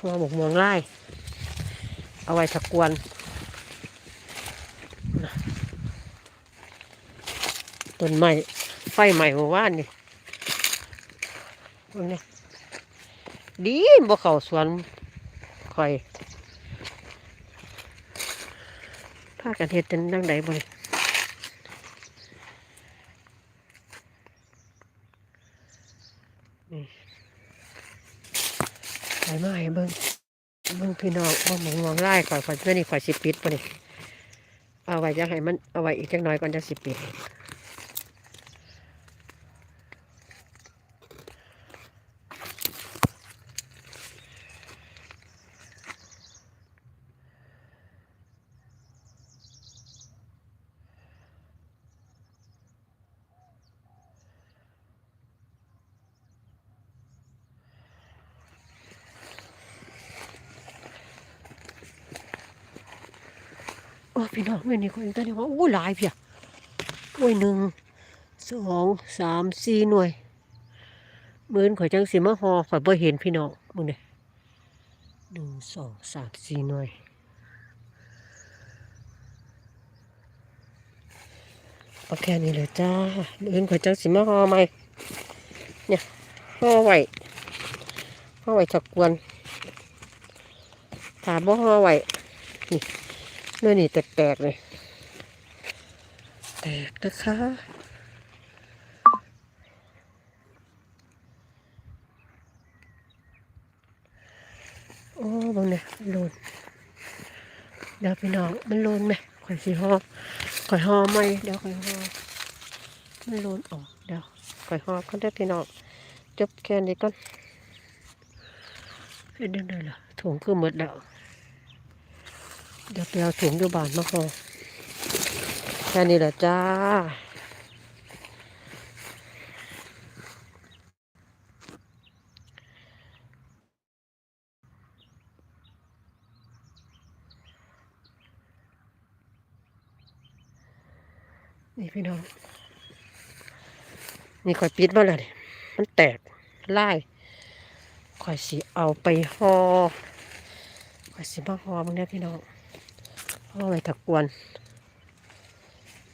หัวหมกม่วงไล่เอาไว้ถักกวนต้นไม้ไฟใหม่เมื่อวานนี่นี่ดีบ่เข้าสวนข่อยพากันเฮ็ดเป็นจังไดบ่นี่นี่ ไปมาให้เบิ้งเบิ้งพี่น้องบ่หมองมองไล่ข่อยข่อยเพื่อนนี่ข่อยสิปิดปะนี่เอาไว้จะให้มันเอาไว้อีกจักหน่อยก่อนจะสิปิด โอ้พี่น้องเมื่อนี้คนตอนนี้ว่าโอ้หลายเพียหน่วยหนึ่งสองสามสี่หน่วยมือนข่อยจังสิมาหอข่อยบ่เห็นพี่น้องมึงเนี่ยหนึ่งสองสามสี่หน่วยเอาแค่นี้เลยจ้ามือนข่อยจังสิมาหอไหมเนี่ยหอไหว้หอไหว้ถักกวนถามว่าหอไหวนี่ นี่นี่แตกๆเลยแตกนะคะโอ้บางเนี่ยโลนเดี๋ยวพี่น้องมันโลนไหมข่อยสีห่อข่อยห่อไหมเดี๋ยวข่อยห่อมันโลนออกเดี๋ยวข่อยห่อก็ได้พี่น้องจบแค่นี้ก่อนเป็นยังไงล่ะถุงคือหมดแล้ว เดี๋ยวไปเอาถุงอยู่บ้านมาห่อแค่นี้แหละจ้า นี่พี่น้อง นี่ข่อยปิดมาแล้วนี่มันแตกไล่ข่อยสิเอาไปห่อข่อยสิมาห่อมึงเนี่ยพี่น้อง เอาไว้ถักกวน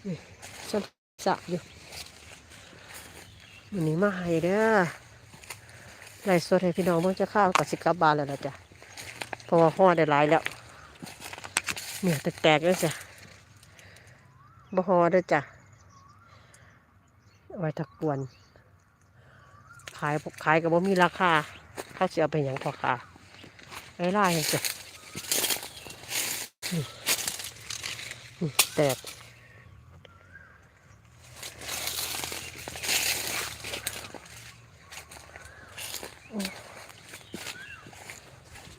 นี่สะสะอยู่วันนี้มาให้เด้อไล่สดให้พี่น้องเพิ่งจะข้าวกับสิกลับบานแล้วนะจ๊ะเพราะว่าห่อได้หลายแล้ว เนี่ยแตกๆแล้วจ้ะบ่ห่อด้อจ้ะเอาไว้ถักกวน ขายขายกับว่ามีราคาเขาจะเอาไปหยังพอค่ะไอ้ไล่จ้ะนี่ แตก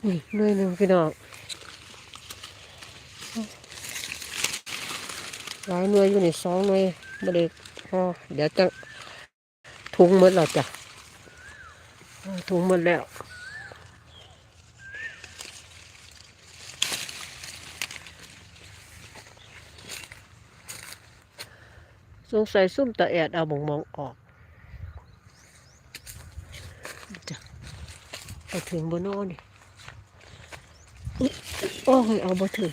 นี่หน่วยหนึ่งพี่น้องหลายหน่วยอยู่ในสองหน่วยบไดพอเดี๋ยวจะถุงหมดแล้วจ้ะเอาถุงหมดแล้ว สงสัยซุ่มตะแอดเอามองมองออกจะเอาถึงบนน่นี่โอ้ยเอาบ่ถึง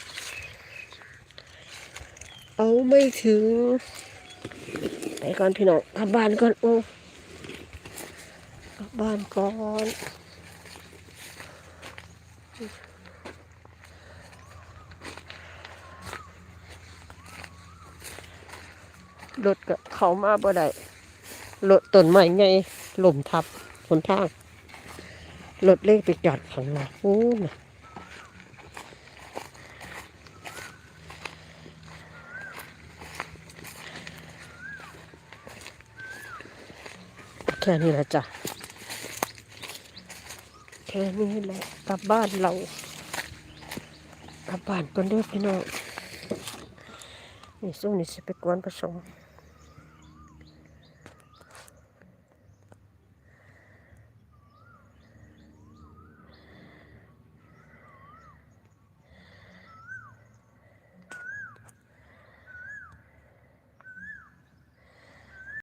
เอาไม่ถึง ไปก่อนพี่น้องกลับบ้านก่อนโอ้กลับบ้านก่อน รถก็เขามาบ่ได้รถต้นไม้ไงหล่มทับหนทางรถเล็กไปจอดข้างหน้าโอ้นะแค่นี้แหละจ้ะ แค่นี้แหละกลับบ้านเรา กลับบ้านก่อนเด้อพี่น้องนี่สู้นี่สิไปกวนผสม